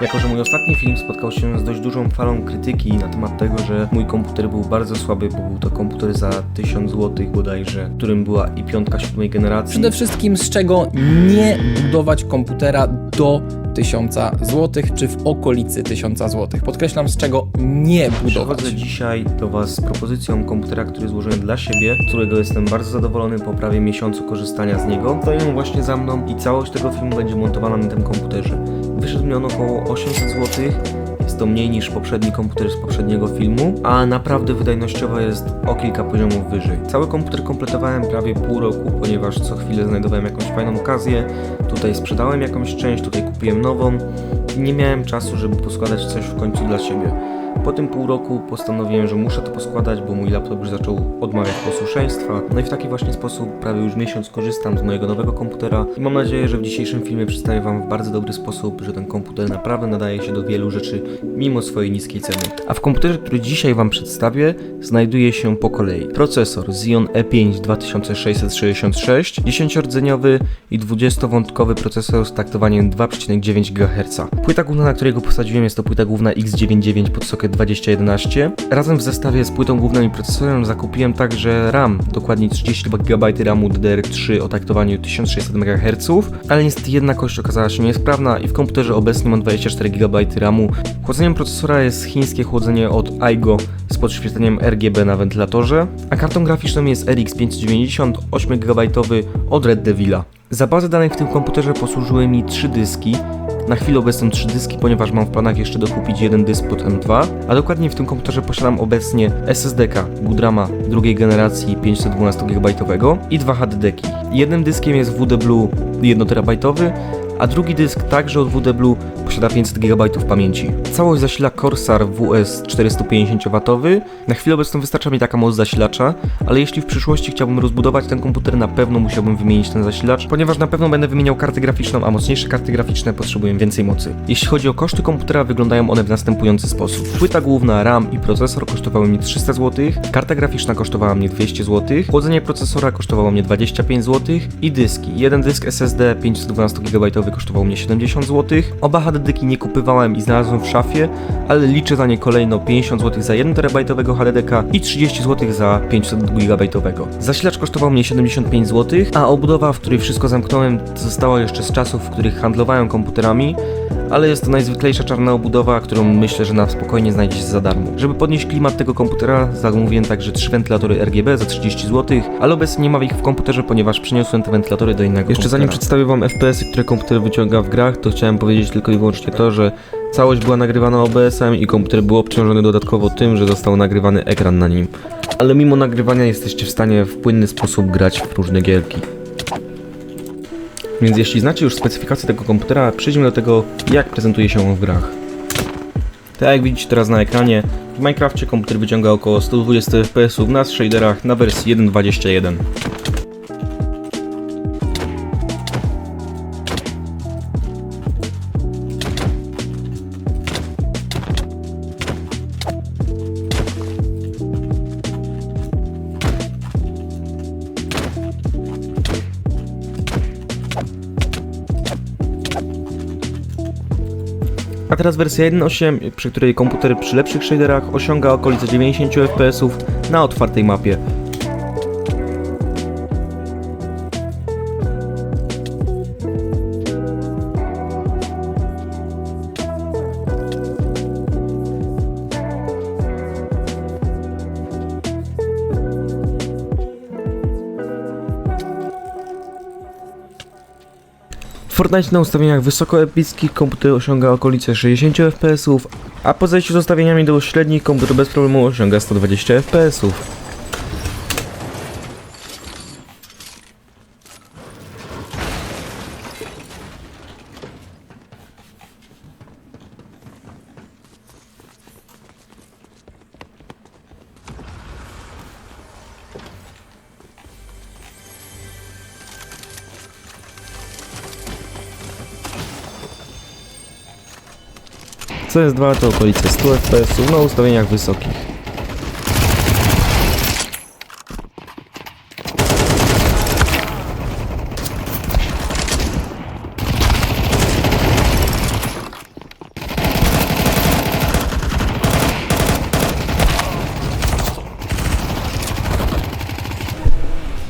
Jako, że mój ostatni film spotkał się z dość dużą falą krytyki na temat tego, że mój komputer był bardzo słaby, bo był to komputer za 1000 zł bodajże, którym była i piątka siódmej generacji. Przede wszystkim z czego nie budować komputera do 1000 zł, czy w okolicy 1000 zł. Podkreślam, z czego nie budować. Przychodzę dzisiaj do Was z propozycją komputera, który złożyłem dla siebie, którego jestem bardzo zadowolony po prawie miesiącu korzystania z niego. Stoi on właśnie za mną i całość tego filmu będzie montowana na tym komputerze. Wyszedł mi on około 800 zł. Jest to mniej niż poprzedni komputer z poprzedniego filmu, a naprawdę wydajnościowo jest o kilka poziomów wyżej. Cały komputer kompletowałem prawie pół roku, ponieważ co chwilę znajdowałem jakąś fajną okazję. Tutaj sprzedałem jakąś część, tutaj kupiłem nową nie miałem czasu, żeby poskładać coś w końcu dla siebie. Po tym pół roku postanowiłem, że muszę to poskładać, bo mój laptop już zaczął odmawiać posłuszeństwa. No i w taki właśnie sposób prawie już miesiąc korzystam z mojego nowego komputera i mam nadzieję, że w dzisiejszym filmie przedstawię Wam w bardzo dobry sposób, że ten komputer naprawdę nadaje się do wielu rzeczy mimo swojej niskiej ceny. A w komputerze, który dzisiaj Wam przedstawię, znajduje się po kolei procesor Xeon E E5 2666, 10-rdzeniowy i 20-wątkowy procesor z taktowaniem 2,9 GHz. Płyta główna, na której go posadziłem jest to płyta główna X99 pod socket 2011. Razem w zestawie z płytą główną i procesorem zakupiłem także RAM, dokładnie 32 GB RAMu DDR3 o taktowaniu 1600 MHz, ale niestety jedna kość okazała się niesprawna i w komputerze obecnie mam 24 GB RAMu. Chłodzeniem procesora jest chińskie chłodzenie od Aigo z podświetleniem RGB na wentylatorze, a kartą graficzną jest RX 590 8 GB od Red Devila. Za bazę danych w tym komputerze posłużyły mi trzy dyski, na chwilę obecną trzy dyski, ponieważ mam w planach jeszcze dokupić jeden dysk pod M2, a dokładnie w tym komputerze posiadam obecnie SSD-ka Goodrama drugiej generacji 512 GB i dwa HDD-ki. Jednym dyskiem jest WD Blue 1 TB, a drugi dysk także od WD Blue posiada 500 GB pamięci. Całość zasila Corsair WS 450W. Na chwilę obecną wystarcza mi taka moc zasilacza, ale jeśli w przyszłości chciałbym rozbudować ten komputer, na pewno musiałbym wymienić ten zasilacz, ponieważ na pewno będę wymieniał kartę graficzną, a mocniejsze karty graficzne potrzebują więcej mocy. Jeśli chodzi o koszty komputera, wyglądają one w następujący sposób. Płyta główna, RAM i procesor kosztowały mi 300 zł, karta graficzna kosztowała mnie 200 zł, chłodzenie procesora kosztowało mnie 25 zł i dyski. Jeden dysk SSD 512 GB kosztował mnie 70 zł. Oba HDD-ki nie kupywałem i znalazłem w szafie, ale liczę za nie kolejno 50 zł za 1 TB HDD-ka i 30 zł za 500 GB. Zasilacz kosztował mnie 75 zł, a obudowa, w której wszystko zamknąłem, została jeszcze z czasów, w których handlowałem komputerami, ale jest to najzwyklejsza czarna obudowa, którą myślę, że na spokojnie znajdzie się za darmo. Żeby podnieść klimat tego komputera, zamówiłem także trzy wentylatory RGB za 30 zł, ale obecnie nie ma ich w komputerze, ponieważ przeniosłem te wentylatory do innego Jeszcze zanim przedstawię wam FPS-y, które komputer wyciąga w grach, to chciałem powiedzieć tylko i wyłącznie to, że całość była nagrywana OBS-em i komputer był obciążony dodatkowo tym, że został nagrywany ekran na nim. Ale mimo nagrywania jesteście w stanie w płynny sposób grać w różne gierki. Więc jeśli znacie już specyfikację tego komputera, przejdźmy do tego, jak prezentuje się on w grach. Tak jak widzicie teraz na ekranie, w Minecrafcie komputer wyciąga około 120 fps na shaderach na wersji 1.21. A teraz wersja 1.8, przy której komputer przy lepszych shaderach osiąga okolice 90 fps na otwartej mapie. Fortnite na ustawieniach wysoko epickich komputer osiąga okolice 60 fps, a po zejściu z ustawieniami do średnich komputer bez problemu osiąga 120 fps. CS2 to okolice 100 fps na ustawieniach wysokich.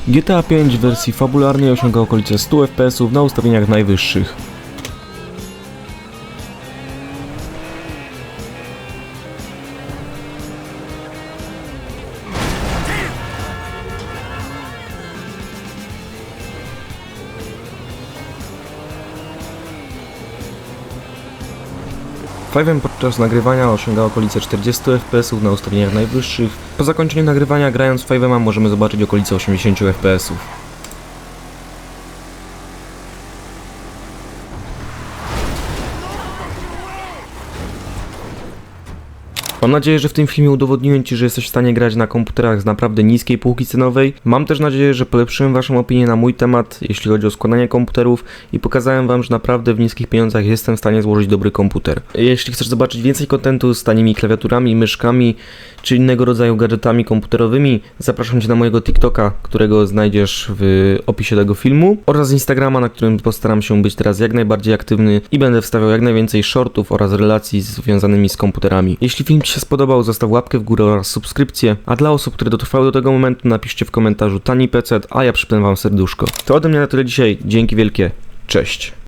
GTA V w wersji fabularnej osiąga okolice 100 fps na ustawieniach najwyższych. Five'em podczas nagrywania osiąga okolice 40 fps na ustawieniach najwyższych. Po zakończeniu nagrywania grając Five'ema możemy zobaczyć okolice 80 fps. Mam nadzieję, że w tym filmie udowodniłem Ci, że jesteś w stanie grać na komputerach z naprawdę niskiej półki cenowej. Mam też nadzieję, że polepszyłem Waszą opinię na mój temat, jeśli chodzi o składanie komputerów i pokazałem Wam, że naprawdę w niskich pieniądzach jestem w stanie złożyć dobry komputer. Jeśli chcesz zobaczyć więcej kontentu z tanimi klawiaturami, myszkami czy innego rodzaju gadżetami komputerowymi, zapraszam Cię na mojego TikToka, którego znajdziesz w opisie tego filmu oraz Instagrama, na którym postaram się być teraz jak najbardziej aktywny i będę wstawiał jak najwięcej shortów oraz relacji związanymi z komputerami. Jeśli film Ci się spodobał, zostaw łapkę w górę oraz subskrypcję, a dla osób, które dotrwały do tego momentu, napiszcie w komentarzu tani PC, a ja przypnę Wam serduszko. To ode mnie na tyle dzisiaj, dzięki wielkie, cześć.